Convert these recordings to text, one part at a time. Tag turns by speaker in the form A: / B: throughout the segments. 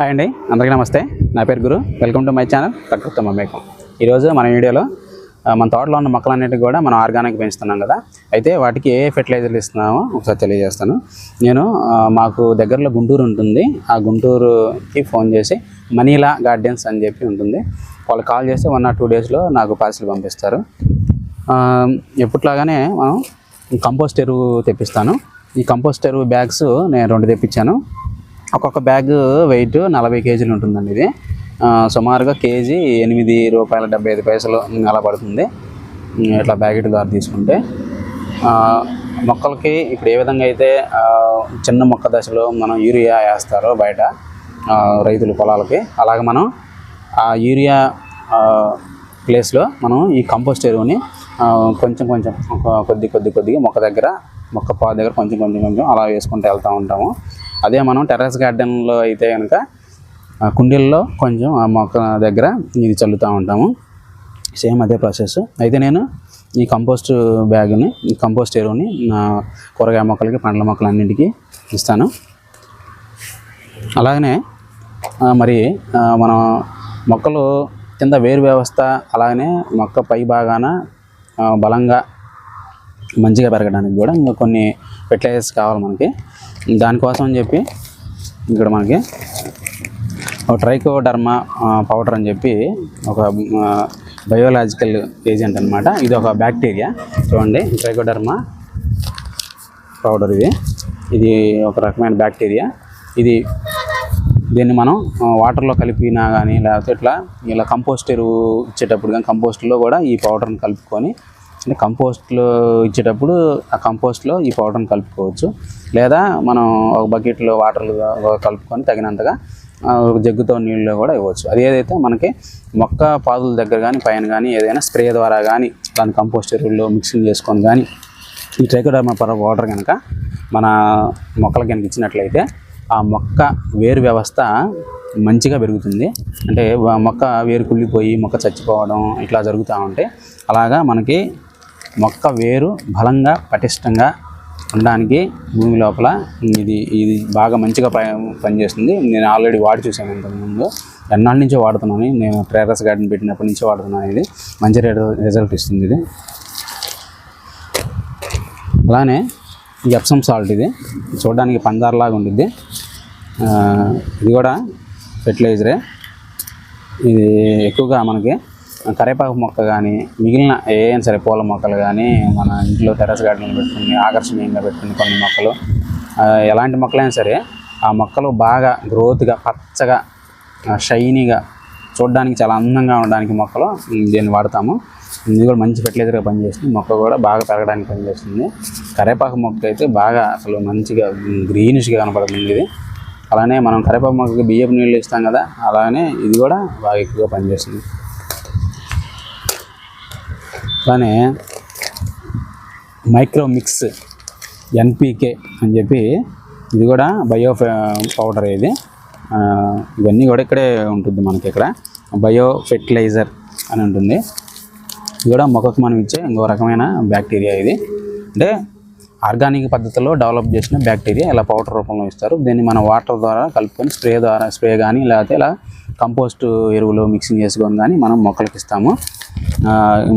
A: Hi అండి అందరికీ నమస్తే. నా పేరు Guru. Welcome to my channel Prakruti Mamekam ఈరోజు మన వీడియోలో మన తోటలో ఉన్న మొక్కలన్నిటికీ కూడా మనం ఆర్గానిక్ పెంచుతున్నాం కదా. అయితే వాటికి ఏ ఫెర్టిలైజర్లు ఇస్తున్నామో ఒకసారి తెలియజేస్తాను. నేను మాకు దగ్గరలో గుంటూరు ఉంటుంది. ఆ గుంటూరుకి ఫోన్ చేసి మనీలా గార్డెన్స్ అని చెప్పి ఉంటుంది. వాళ్ళు కాల్ చేస్తే వన్ ఆర్ టూ డేస్లో నాకు పార్సిల్ పంపిస్తారు. ఎప్పట్లాగానే మనం కంపోస్ట్ ఎరువు తెప్పిస్తాను. ఈ కంపోస్ట్ ఎరువు బ్యాగ్స్ నేను రెండు తెప్పించాను. ఒక్కొక్క బ్యాగ్ వెయిట్ నలభై కేజీలు ఉంటుందండి ఇది. సుమారుగా కేజీ ఎనిమిది రూపాయల డెబ్బై ఐదు పైసలు అలా పడుతుంది. ఇట్లా బ్యాగెట్ ద్వారా తీసుకుంటే. మొక్కలకి ఇప్పుడు ఏ విధంగా అయితే చిన్న మొక్క దశలో మనం యూరియా వేస్తారో బయట రైతుల రైతులు పొలాలకి అలాగే మనం ఆ యూరియా ప్లేస్లో మనం ఈ కంపోస్ట్ ఎరువుని కొంచెం కొంచెం కొద్ది కొద్ది కొద్దిగా మొక్క దగ్గర మొక్క పాద దగ్గర కొంచెం కొంచెం కొంచెం అలా వేసుకుంటూ వెళ్తూ ఉంటాము. అదే మనం టెర్రస్ గార్డెన్లో అయితే కనుక కుండీల్లో కొంచెం ఆ మొక్క దగ్గర ఇది చల్లుతూ ఉంటాము. సేమ్ అదే ప్రాసెస్. అయితే నేను ఈ కంపోస్ట్ బ్యాగ్ని ఈ కంపోస్ట్ ఎరువుని నా కూరగాయ మొక్కలకి పండ్ల మొక్కలన్నింటికి ఇస్తాను. అలాగనే మరి మనం మొక్కలు కింద వేరు వ్యవస్థ అలాగనే మొక్క పై భాగాన బలంగా మంచిగా పెరగడానికి కూడా ఇంకా కొన్ని ఫెర్టిలైజర్స్ కావాలి మనకి. దానికోసం అని చెప్పి ఇక్కడ మనకి ట్రైకోడర్మా పౌడర్ అని చెప్పి ఒక బయోలాజికల్ ఏజెంట్ అనమాట ఇది ఒక బ్యాక్టీరియా. చూడండి ట్రైకోడర్మా పౌడర్ ఇది. ఇది ఒక రకమైన బ్యాక్టీరియా. ఇది దీన్ని మనం వాటర్లో కలిపినా కానీ లేకపోతే ఇట్లా ఇలా కంపోస్ట్ ఎరువు ఇచ్చేటప్పుడు కానీ కంపోస్ట్లో కూడా ఈ పౌడర్ని కలుపుకొని కంపోస్ట్లో ఇచ్చేటప్పుడు ఆ కంపోస్ట్లో ఈ పౌడర్ని కలుపుకోవచ్చు. లేదా మనం ఒక బకెట్లో వాటర్లు కలుపుకొని తగినంతగా ఒక జగ్గుతో నీళ్ళలో కూడా ఇవ్వచ్చు. అది ఏదైతే మనకి మొక్క పాదుల దగ్గర కానీ పైన కానీ ఏదైనా స్ప్రే ద్వారా కానీ దాని కంపోస్ట్ ఎరువుల్లో మిక్సింగ్ చేసుకొని కానీ ఈ ట్రైకోడర్మా పర వాటర్ కనుక మన మొక్కలకు కనుక ఇచ్చినట్లయితే ఆ మొక్క వేరు వ్యవస్థ మంచిగా పెరుగుతుంది. అంటే మొక్క వేరు కుళ్ళిపోయి మొక్క చచ్చిపోవడం ఇట్లా జరుగుతూ ఉంటే అలాగా మనకి మొక్క వేరు బలంగా పటిష్టంగా ఉండడానికి భూమి లోపల ఇది ఇది బాగా మంచిగా పనిచేస్తుంది. నేను ఆల్రెడీ వాడి చూశాను ఇంతకుముందు. ఎన్నాళ్ళ నుంచో వాడుతున్నాను నేను ప్రేరస్ గార్డెన్ పెట్టినప్పటి నుంచో వాడుతున్నాను ఇది. మంచి రిజల్ట్ ఇస్తుంది ఇది. అలానే ఈ ఎప్సమ్ సాల్ట్ ఇది. చూడడానికి పందార్లాగా ఉండిద్ది. ఇది కూడా ఫెర్టిలైజరే ఇది ఎక్కువగా మనకి కరేపాకు మొక్క కానీ మిగిలిన ఏం సరే పూల మొక్కలు కానీ మన ఇంట్లో టెరస్ గార్డెన్లో పెట్టుకుని ఆకర్షణీయంగా పెట్టుకుని కొన్ని మొక్కలు ఎలాంటి మొక్కలైనా సరే ఆ మొక్కలు బాగా గ్రోత్గా పచ్చగా షైనీగా చూడడానికి చాలా అందంగా ఉండడానికి మొక్కలు దీన్ని వాడతాము. ఇది కూడా మంచి ఫెర్టిలైజర్గా పనిచేస్తుంది. మొక్క కూడా బాగా పెరగడానికి పనిచేస్తుంది. కరేపాకు మొక్క అయితే బాగా అసలు మంచిగా గ్రీనిష్గా కనపడుతుంది ఇది. అలానే మనం కరేపాకు మొక్కకి బియ్యపు నీళ్ళు ఇస్తాం కదా అలానే ఇది కూడా బాగా ఎక్కువగా పనిచేస్తుంది. కానీ మైక్రో మిక్స్ ఎన్పికే అని చెప్పి ఇది కూడా బయో పౌడర్ ఇది. ఇవన్నీ కూడా ఇక్కడే ఉంటుంది మనకి ఇక్కడ. బయో ఫెర్టిలైజర్ అని ఉంటుంది. ఇది కూడా మొక్కకు మనం ఇచ్చే ఇంకో రకమైన బ్యాక్టీరియా ఇది. అంటే ఆర్గానిక్ పద్ధతిలో డెవలప్ చేసిన బ్యాక్టీరియా ఇలా పౌడర్ రూపంలో ఇస్తారు. దీన్ని మనం వాటర్ ద్వారా కలుపుకొని స్ప్రే ద్వారా స్ప్రే కానీ లేకపోతే ఇలా కంపోస్ట్ ఎరువులు మిక్సింగ్ చేసుకొని కానీ మనం మొక్కలకి ఇస్తాము.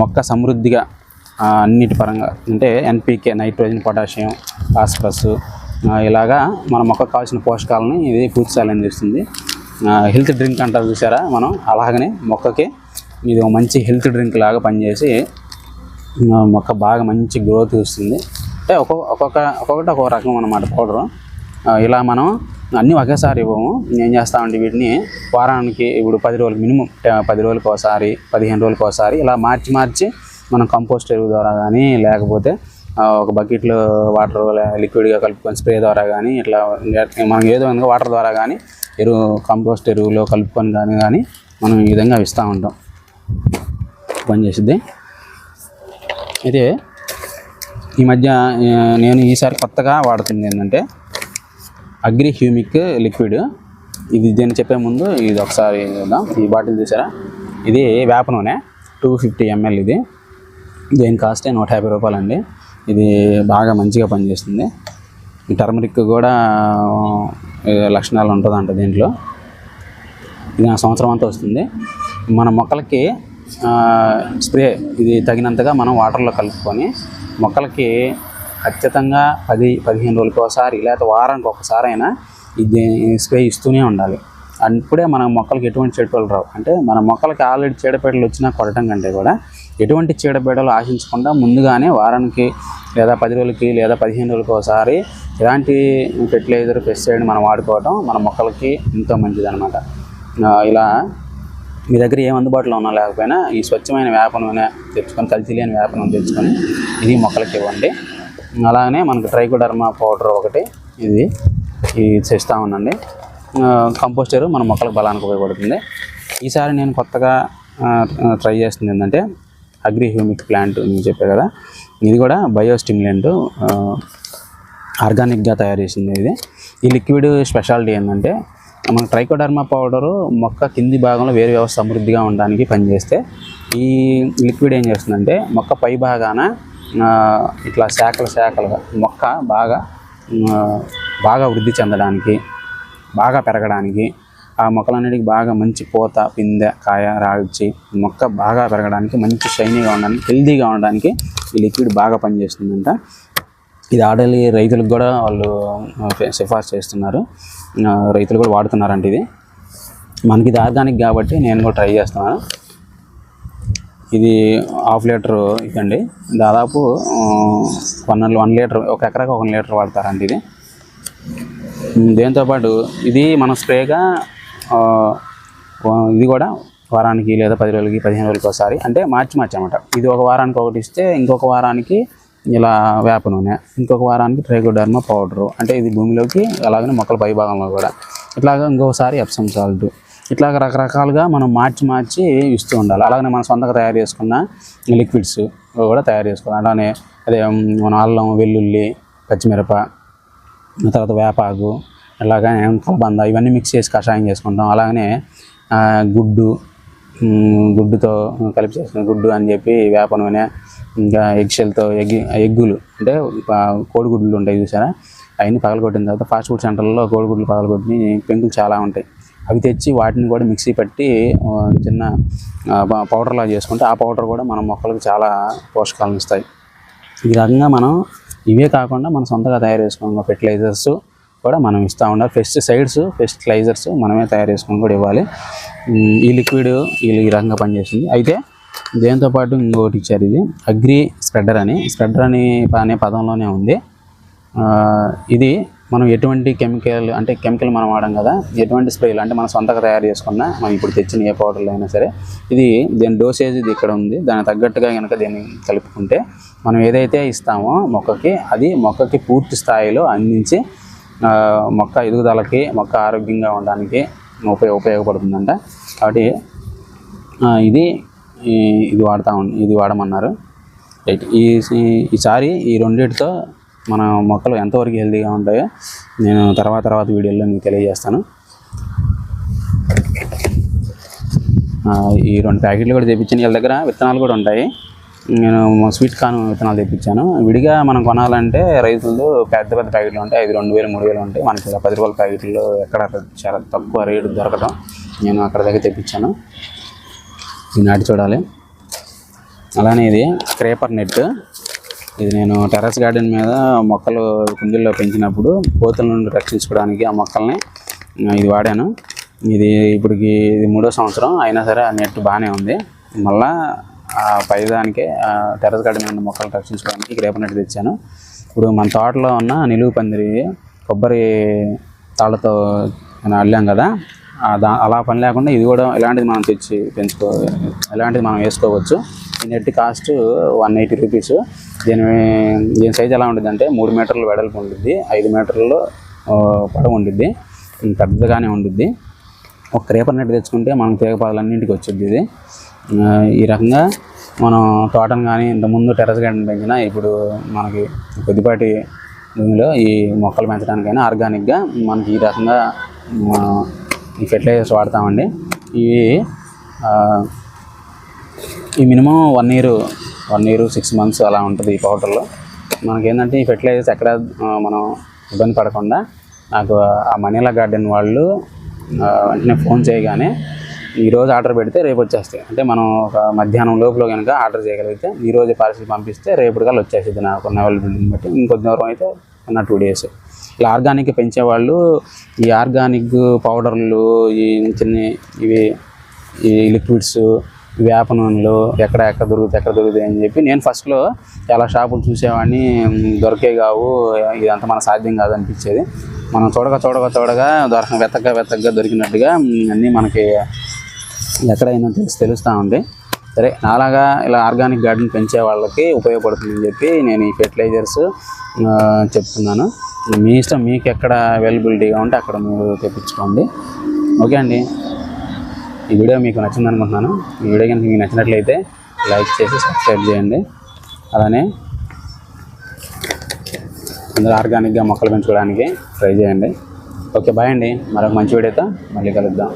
A: మొక్క సమృద్ధిగా అన్నిటి పరంగా అంటే ఎన్పికే నైట్రోజన్ పొటాషియం ఫాస్ఫరస్ ఇలాగా మన మొక్కకు కావాల్సిన పోషకాలని ఇది పూర్తిసాలు చేస్తుంది హెల్త్ డ్రింక్ అంటారు చూసారా మనం? అలాగనే మొక్కకి ఇది ఒక మంచి హెల్త్ డ్రింక్ లాగా పనిచేసి మొక్క బాగా మంచి గ్రోత్ వస్తుంది. అంటే ఒక్కొక్క ఒక్కొక్క ఒక్కొక్కటి ఒక్కొక్క రకం అన్నమాట పౌడరు. ఇలా మనం అన్నీ ఒకేసారి ఇవ్వము. ఏం చేస్తామంటే వీటిని వారానికి ఇప్పుడు పది రోజులు మినిమం పది రోజులకు ఒకసారి పదిహేను రోజులకు ఒకసారి ఇలా మార్చి మార్చి మనం కంపోస్ట్ ఎరువు ద్వారా కానీ లేకపోతే ఒక బకెట్లో వాటర్ లిక్విడ్గా కలుపుకొని స్ప్రే ద్వారా కానీ ఇట్లా మనం ఏదో విధంగా వాటర్ ద్వారా కానీ ఎరువు కంపోస్ట్ ఎరువులో కలుపుకొని కానీ కానీ మనం ఈ విధంగా ఇస్తూ ఉంటాం. పని చేసిద్ది. అయితే ఈ మధ్య నేను ఈసారి కొత్తగా వాడుతుంది ఏంటంటే అగ్రి హ్యూమిక్ లిక్విడ్. ఇది దీన్ని చెప్పే ముందు ఇది ఒకసారి చూద్దాం. ఈ బాటిల్ చూసారా? ఇది వేప నూనె టూ ఫిఫ్టీ ఎంఎల్ ఇది. దీని కాస్టే నూట యాభై రూపాయలండి. ఇది బాగా మంచిగా పనిచేస్తుంది. ఈ టర్మరిక్ కూడా లక్షణాలు ఉంటుందంట దీంట్లో. ఇది నా సంవత్సరం అంతా వస్తుంది. మన మొక్కలకి స్ప్రే ఇది తగినంతగా మనం వాటర్లో కలుపుకొని మొక్కలకి ఖచ్చితంగా పది పదిహేను రోజులకి ఒకసారి లేకపోతే వారానికి ఒకసారి అయినా ఇది స్ప్రే ఇస్తూనే ఉండాలి. అప్పుడే మన మొక్కలకి ఎటువంటి చీడపీడలు రావు. అంటే మన మొక్కలకి ఆల్రెడీ చీడపీడలు వచ్చినా కొట్టడం కంటే కూడా ఎటువంటి చీడపీడలు ఆశించకుండా ముందుగానే వారానికి లేదా పది రోజులకి లేదా పదిహేను రోజులకి ఒకసారి ఇలాంటి ఫెర్టిలైజర్ పెస్టిసైడ్ మనం వాడుకోవడం మన మొక్కలకి ఎంతో మంచిది అనమాట ఇలా మీ దగ్గర ఏం అందుబాటులో ఉన్నా లేకపోయినా ఈ స్వచ్ఛమైన వేప నూనె తెచ్చుకొని కల్తీ లేని వేప నూనె తెచ్చుకొని ఇది మొక్కలకి ఇవ్వండి. అలాగనే మనకు ట్రైకోడర్మా పౌడర్ ఒకటి ఇది ఇది చేస్తూ ఉండండి. కంపోస్టర్ మన మొక్కలకు బలానికి ఉపయోగపడుతుంది. ఈసారి నేను కొత్తగా ట్రై చేస్తుంది ఏంటంటే అగ్రి హ్యూమిక్ ప్లాంట్ నేను చెప్పే కదా. ఇది కూడా బయోస్టిమ్యులెంట్ ఆర్గానిక్గా తయారు చేసింది ఇది. ఈ లిక్విడ్ స్పెషాలిటీ ఏంటంటే మన ట్రైకోడర్మా పౌడరు మొక్క కింది భాగంలో వేరు వ్యవస్థ సమృద్ధిగా ఉండడానికి పనిచేస్తే ఈ లిక్విడ్ ఏం చేస్తుందంటే మొక్క పై భాగాన ఇట్లా శాఖలు శాఖలుగా మొక్క బాగా బాగా వృద్ధి చెందడానికి బాగా పెరగడానికి ఆ మొక్కలన్నిటికి బాగా మంచి పూత పిందె కాయ రాగిచ్చి మొక్క బాగా పెరగడానికి మంచి షైనీగా ఉండడానికి హెల్తీగా ఉండడానికి ఈ లిక్విడ్ బాగా పనిచేస్తుందంట. ఇది ఆడలి రైతులకు కూడా వాళ్ళు సిఫార్సు చేస్తున్నారు. రైతులు కూడా వాడుతున్నారంట ఇది. మనకి ఇది ఆర్గానిక్ కాబట్టి నేను కూడా ట్రై చేస్తున్నాను. ఇది హాఫ్ లీటర్ ఇదండి దాదాపు వన్ వన్ లీటర్ ఒక ఎకరాకి ఒక లీటర్ వాడతారండి ఇది. దీంతోపాటు ఇది మన స్ప్రేగా ఇది కూడా వారానికి లేదా పది రోజులకి పదిహేను రోజులకి ఒకసారి అంటే మార్చి మార్చి అనమాట ఇది ఒక వారానికి ఒకటి ఇస్తే ఇంకొక వారానికి ఇలా వేప నూనె. ఇంకొక వారానికి ట్రైకోడర్మా పౌడరు. అంటే ఇది భూమిలోకి అలాగనే మొక్కల పై భాగంలో కూడా. ఇట్లాగా ఇంకొకసారి ఎప్సమ్ సాల్ట్ ఇట్లాగ రకరకాలుగా మనం మార్చి మార్చి ఇస్తూ ఉండాలి. అలాగనే మనం సొంతంగా తయారు చేసుకున్న లిక్విడ్స్ కూడా తయారు చేసుకోవాలి. అలానే అదే మన అల్లం వెల్లుల్లి పచ్చిమిరప తర్వాత వేపాకు ఇలాగే కలబంద ఇవన్నీ మిక్స్ చేసి కషాయం చేసుకుంటాం. అలాగనే గుడ్డు గుడ్డుతో కలిపి చేసుకున్న గుడ్డు అని చెప్పి వేప నూనె ఇంకా ఎగ్షెల్తో ఎగ్ ఎగ్గులు అంటే కోడిగుడ్లు ఉంటాయి చూసారా అవన్నీ పగలగొట్టిన తర్వాత ఫాస్ట్ ఫుడ్ సెంటర్లో కోడిగుడ్లు పగలగొట్టి పెంకులు చాలా ఉంటాయి. అవి తెచ్చి వాటిని కూడా మిక్సీ పట్టి చిన్న పౌడర్లా చేసుకుంటే ఆ పౌడర్ కూడా మన మొక్కలకు చాలా పోషకాలను ఇస్తాయి. ఈ రకంగా మనం ఇవే కాకుండా మన సొంతగా తయారు చేసుకున్న ఫెర్టిలైజర్స్ కూడా మనం ఇస్తూ ఉండాలి. పెస్టిసైడ్స్ ఫెస్టిలైజర్స్ మనమే తయారు చేసుకొని కూడా ఇవ్వాలి. ఈ లిక్విడ్ ఈ రకంగా పనిచేస్తుంది అయితే దేంతో పాటు ఇంకొకటి ఇచ్చారు ఇది? అగ్రి స్ప్రెడర్ అని. స్ప్రెడర్ అని అనే పదంలోనే ఉంది. ఇది మనం ఎటువంటి కెమికల్ అంటే కెమికల్ మనం వాడడం కదా ఎటువంటి స్ప్రేలు అంటే మనం సొంతగా తయారు చేసుకున్న మనం ఇప్పుడు తెచ్చిన ఏ పౌడర్లు అయినా సరే ఇది దీని డోసేజ్ ఇది ఇక్కడ ఉంది. దానికి తగ్గట్టుగా కనుక దీన్ని కలుపుకుంటే మనం ఏదైతే ఇస్తామో మొక్కకి అది మొక్కకి పూర్తి స్థాయిలో అందించి మొక్క ఎదుగుదలకి మొక్క ఆరోగ్యంగా ఉండడానికి ఉపయోగ ఉపయోగపడుతుందంట కాబట్టి ఇది ఇది వాడతా ఇది వాడమన్నారు. రైట్ ఈ ఈసారి ఈ రెండింటితో మన మొక్కలు ఎంతవరకు హెల్తీగా ఉంటాయో నేను తర్వాత తర్వాత వీడియోలో మీకు తెలియజేస్తాను. ఈ రెండు ప్యాకెట్లు కూడా తెప్పించాను. వీళ్ళ దగ్గర విత్తనాలు కూడా ఉంటాయి. నేను స్వీట్ కార్న్ విత్తనాలు తెప్పించాను. విడిగా మనం కొనాలంటే రైతులు పెద్ద పెద్ద ప్యాకెట్లు ఉంటాయి. ఐదు రెండు వేలు మూడు వేలు ఉంటాయి. మనకి ఇలా పది రూపాయల ప్యాకెట్లు ఎక్కడ చాలా తక్కువ రేటు దొరకడం నేను అక్కడ దగ్గర తెప్పించాను. నాటి చూడాలి. అలానే ఇది క్రేపర్ నెట్. ఇది నేను టెర్రస్ గార్డెన్ మీద మొక్కలు కుండీల్లో పెంచినప్పుడు కోతుల నుండి రక్షించుకోవడానికి ఆ మొక్కల్ని ఇది వాడాను. ఇది ఇప్పటికి ఇది మూడో సంవత్సరం అయినా సరే ఆ నెట్ బాగానే ఉంది. మళ్ళా ఆ పైదానికే ఆ టెర్రస్ గార్డెన్ ఉన్న మొక్కలు రక్షించుకోవడానికి క్రేపర్ నెట్ తెచ్చాను. ఇప్పుడు మన తోటలో ఉన్న నిలువు పందిరి కొబ్బరి తాళ్ళతో అల్లాం కదా. అలా పని లేకుండా ఇది కూడా ఇలాంటిది మనం తెచ్చి పెంచుకో ఇలాంటిది మనం వేసుకోవచ్చు. ఈ net cost one eighty rupees దీని దీని సైజ్ ఎలా ఉంటుంది అంటే మూడు మీటర్లు వెడల్పు ఉంటుంది ఐదు మీటర్లు పొడవు ఉంటుంది పెద్దగానే ఉంటుంది ఒక క్రేపర్ నెట్ తెచ్చుకుంటే మనం తీగపాదలన్నింటికి వచ్చింది ఇది. ఈ రకంగా మనం తోటను కానీ ఇంతకుముందు టెర్రస్ గార్డెన్ పెంచినా ఇప్పుడు మనకి కొద్దిపాటి భూమిలో ఈ మొక్కలు పెంచడానికైనా ఆర్గానిక్గా మనకి ఈ రకంగా ఈ ఫెర్టిలైజర్స్ వాడతామండి. ఇవి ఈ minimum one year one year six months అలా ఉంటుంది ఈ పౌడర్లో. మనకేంటంటే ఈ ఫెర్టిలైజర్స్ ఎక్కడ మనం ఇబ్బంది పడకుండా నాకు ఆ మనీలా గార్డెన్ వాళ్ళు వెంటనే ఫోన్ చేయగానే ఈరోజు ఆర్డర్ పెడితే రేపు వచ్చేస్తాయి. అంటే మనం ఒక మధ్యాహ్నం లోపల కనుక ఆర్డర్ చేయగలిగితే ఈరోజు పార్సిల్ పంపిస్తే రేపు కల్లా వచ్చేస్తుంది నాకు ఉన్న అవైలబిలిటీని బట్టి. ఇంకొద్ది దూరం అయితే ఉన్న టూ డేస్ ఇలా ఆర్గానిక్ పెంచేవాళ్ళు ఈ ఆర్గానిక్ పౌడర్లు ఈ చిన్న ఇవి ఈ లిక్విడ్స్ వేప నూనెలు ఎక్కడ ఎక్కడ దొరుకుతాయి ఎక్కడ దొరుకుతాయి అని చెప్పి నేను ఫస్ట్లో చాలా షాపులు చూసేవాడిని దొరికే కావు ఇదంతా మన సాధ్యం కాదు అనిపించేది. మనం చూడక చూడక చూడగా దొరక వెతక వెతకగా దొరికినట్టుగా అన్నీ మనకి ఎక్కడైనా తెలిసి తెలుస్తూ ఉంది. సరే నాలాగా ఇలా ఆర్గానిక్ గార్డెన్ పెంచే వాళ్ళకి ఉపయోగపడుతుందని చెప్పి నేను ఈ ఫెర్టిలైజర్స్ చెప్తున్నాను. మీ ఇష్టం మీకు ఎక్కడ అవైలబిలిటీగా ఉంటే అక్కడ మీరు తెప్పించుకోండి. ఓకే అండి. ఈ వీడియో మీకు నచ్చింది అనుకుంటున్నాను. ఈ వీడియో కనుక మీకు నచ్చినట్లయితే లైక్ చేసి సబ్స్క్రైబ్ చేయండి. అలానే అందరూ ఆర్గానిక్గా మొక్కలు పెంచుకోవడానికి ట్రై చేయండి. ఓకే బాయ్ అండి. మరొక మంచి వీడియోతో మళ్ళీ కలుద్దాం.